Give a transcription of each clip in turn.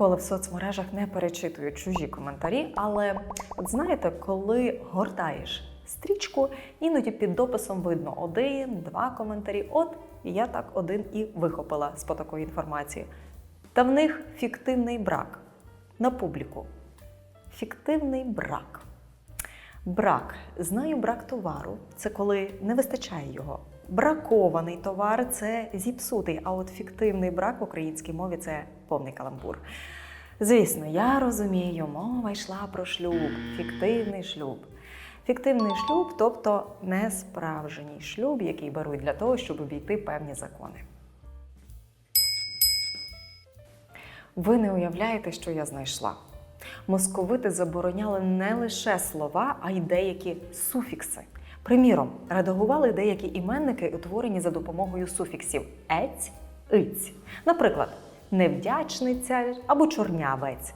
ніколи в соцмережах не перечитую чужі коментарі, але от знаєте, коли гортаєш стрічку, іноді під дописом видно один, два коментарі. От я так один і вихопила з потокої інформації. Та в них фіктивний брак на публіку. Фіктивний брак. Брак. Знаю брак товару це коли не вистачає його. Бракований товар це зіпсутий, а от фіктивний брак в українській мові це повний каламбур. Звісно, я розумію, мова йшла про шлюб, фіктивний шлюб. Фіктивний шлюб, тобто несправжній шлюб, який беруть для того, щоб обійти певні закони. Ви не уявляєте, що я знайшла. Московити забороняли не лише слова, а й деякі суфікси. Приміром, редагували деякі іменники, утворені за допомогою суфіксів ець, иць. Наприклад, невдячниця або чорнявець.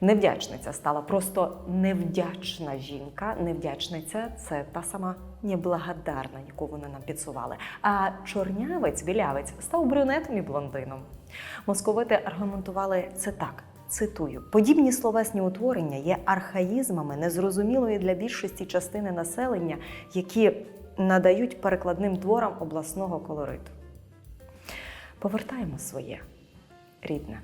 Невдячниця стала просто невдячна жінка. Невдячниця це та сама неблагодарна, яку вони нам підсували. А чорнявець, білявець став брюнетом і блондином. Московити аргументували це так. Цитую: подібні словесні утворення є архаїзмами незрозумілої для більшості частини населення, які надають перекладним творам обласного колориту. Повертаємо своє рідне.